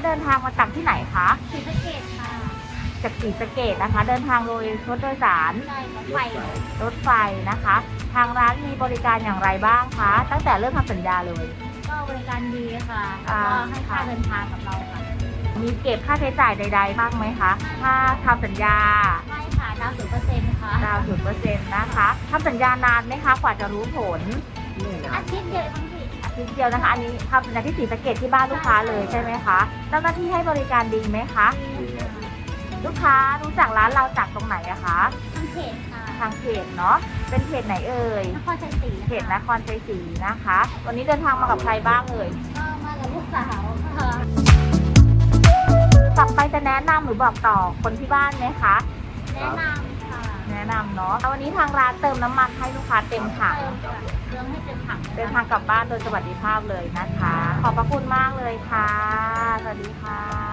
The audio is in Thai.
ที่ไหนคะศรีสะเกดค่ะจากศรีสะเกดนะคะ เดินทางโดยรถโดยสารใช่รถไฟรถไฟนะคะ ทางร้านมีบริการอย่างไรบ้างคะ ตั้งแต่เริ่มทำสัญญาเลย ก็บริการดีค่ะอ่าก็ให้ค่าเดินทางกับเราค่ะ มีเก็บค่าใช้จ่ายใด ๆ บ้างไหมคะถ้าทำสัญญาให้ค่ะดาวศูนย์เปอร์เซ็นต์ค่ะดาวศูนย์เปอร์เซ็นต์นะคะทำสัญญานานไหมคะ กว่าจะรู้ผลอาทิตย์เดียว ทั้งทีอาทิตย์เดียวนะคะ อันนี้ทำสัญญาที่ศรีสะเกดที่บ้านลูกค้าเลยใช่ไหมคะเจ้าหน้าที่ให้บริการดีไหมคะ ลูกค้ารู้จักร้านเราจากตรงไหนอะคะทางเพจค่ะทางเพจเนาะเป็นเพจไหนเอ่ยนครชัยศรีเพจนครชัยศรีนะคะ วันนี้เดินทางมากับใครบ้างเอ่ยก็มากับลูกสาวค่ะต่อไปจะแนะนำหรือบอกต่อคนที่บ้านไหมคะแนะนำค่ะแนะนำเนาะวันนี้ทางร้านเติมน้ำมันให้ลูกค้าเต็มถังเติมค่ะเรื่องให้เต็มถังเดินทางกลับบ้านโดยสวัสดิภาพเลยนะคะ ขอบพระคุณมากเลยค่ะ สวัสดีค่ะ